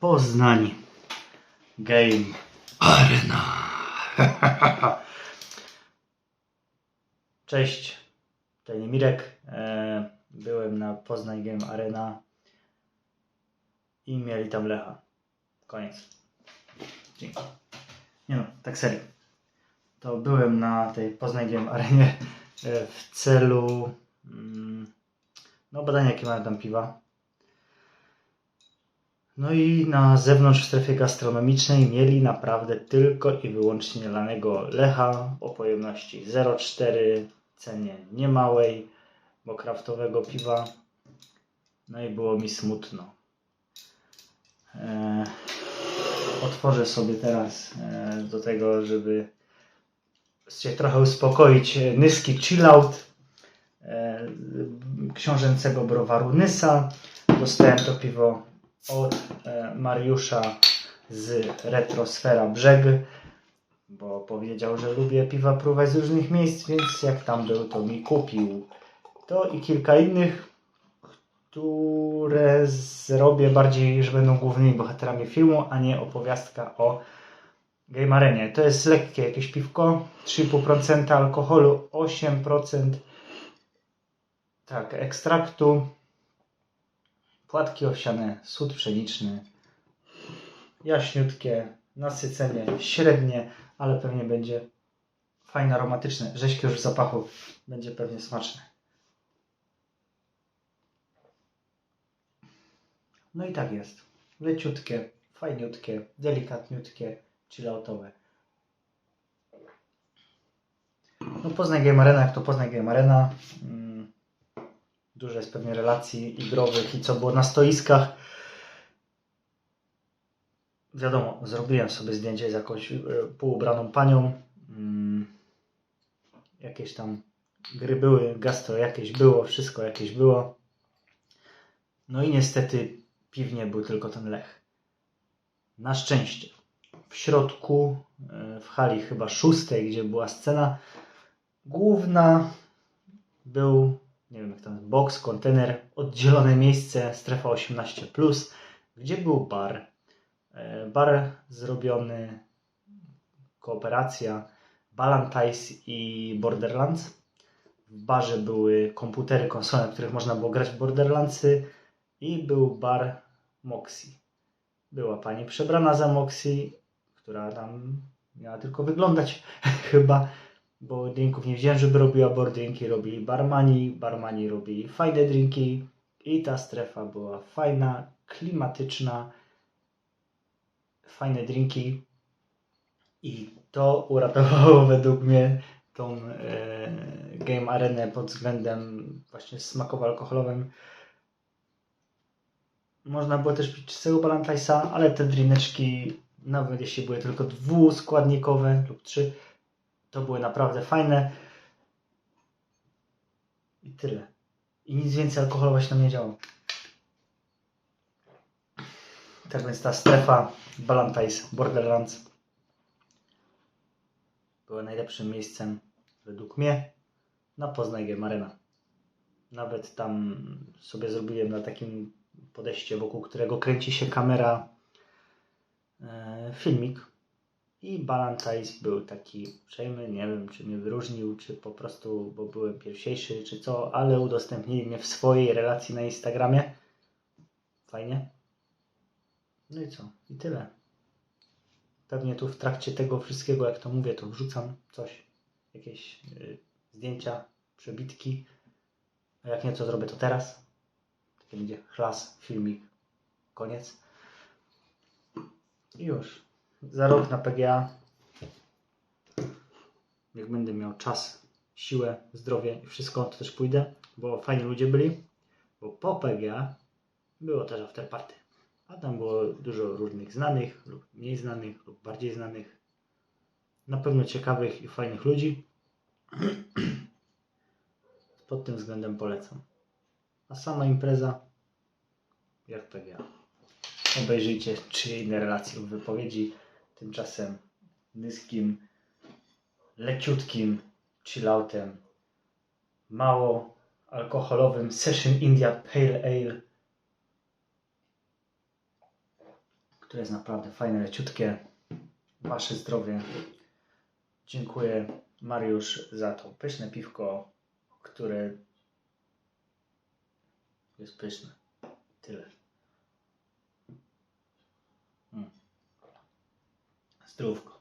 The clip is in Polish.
Poznań Game Arena. Cześć, tutaj Mirek. E, Byłem na Poznań Game Arena i mieli tam Lecha. Koniec. Dzięki. Nie no, tak serio. To byłem na tej Poznań Game Arenie e, w celu mm, no badania jakie mają tam piwa. No i na zewnątrz w strefie gastronomicznej mieli naprawdę tylko i wyłącznie lanego Lecha o pojemności 0,4, cenie niemałej, bo kraftowego piwa. No i było mi smutno. Eee, otworzę sobie teraz e, do tego, żeby się trochę uspokoić e, Nyski Chillout e, książęcego browaru Nysa. Dostałem to piwo od e, Mariusza z Retrosfera Brzeg, bo powiedział, że lubię piwa próbować z różnych miejsc, więc jak tam był, to mi kupił. To i kilka innych, które zrobię bardziej, że będą głównymi bohaterami filmu, a nie opowiastka o Game Arenie. To jest lekkie jakieś piwko, 3,5% alkoholu, 8% tak, ekstraktu, płatki owsiane, sód pszeniczny, jaśniutkie, nasycenie średnie, ale pewnie będzie fajne, aromatyczne. Rzeźkie już w zapachu, będzie pewnie smaczne. No i tak jest. Leciutkie, fajniutkie, delikatniutkie, chilloutowe. No Poznań Game Arena, jak to Poznań Game Arena. Mm, Dużo jest pewnie relacji igrowych i co było na stoiskach. Wiadomo, zrobiłem sobie zdjęcie z jakąś e, półubraną panią. Mm, Jakieś tam gry były, gastro jakieś było, wszystko jakieś było. No i niestety piwnie był tylko ten lech. Na szczęście. W środku, e, w hali chyba szóstej, gdzie była scena główna, był, nie wiem jak tam, box, kontener, oddzielone miejsce, strefa 18+, gdzie był bar. E, Bar zrobiony, kooperacja Ballantyne i Borderlands. W barze były komputery, konsole, na których można było grać w Borderlandsy i był bar Moxie. Była pani przebrana za Moxie, która tam miała tylko wyglądać chyba, bo drinków nie wziąłem, żeby robiła, bo drinki robili barmani, barmani robili fajne drinki i ta strefa była fajna, klimatyczna, fajne drinki i to uratowało według mnie tą e, game arenę pod względem właśnie smakowo-alkoholowym. Można było też pić czystego Balantajsa, ale te drineczki, nawet jeśli były tylko dwuskładnikowe lub trzy, to były naprawdę fajne. I tyle. I nic więcej alkoholowo się nam nie działo. Tak więc ta strefa Balantais Borderlands była najlepszym miejscem według mnie na Poznań Game Arena. Nawet tam sobie zrobiłem na takim podejście, wokół którego kręci się kamera e, filmik i Balantais był taki uprzejmy, nie wiem czy mnie wyróżnił, czy po prostu, bo byłem pierwsiejszy, czy co, ale udostępnili mnie w swojej relacji na Instagramie. Fajnie. No i co? I tyle. Pewnie tu w trakcie tego wszystkiego, jak to mówię, to wrzucam coś, jakieś y, zdjęcia, przebitki. A jak nie, to zrobię to teraz. Taki będzie chlas, filmik, koniec. I już. Za rok na PGA, jak będę miał czas, siłę, zdrowie i wszystko, to też pójdę, bo fajni ludzie byli. Bo po PGA było też afterparty. A tam było dużo różnych znanych lub mniej znanych lub bardziej znanych. Na pewno ciekawych i fajnych ludzi. Pod tym względem polecam. A sama impreza jak PGA. Obejrzyjcie czy inne relacje lub wypowiedzi. Tymczasem niskim, leciutkim chilloutem, mało alkoholowym Session India Pale Ale które jest naprawdę fajne, leciutkie. Wasze zdrowie. Dziękuję Mariusz za to pyszne piwko, które jest pyszne. Tyle. Стрелка.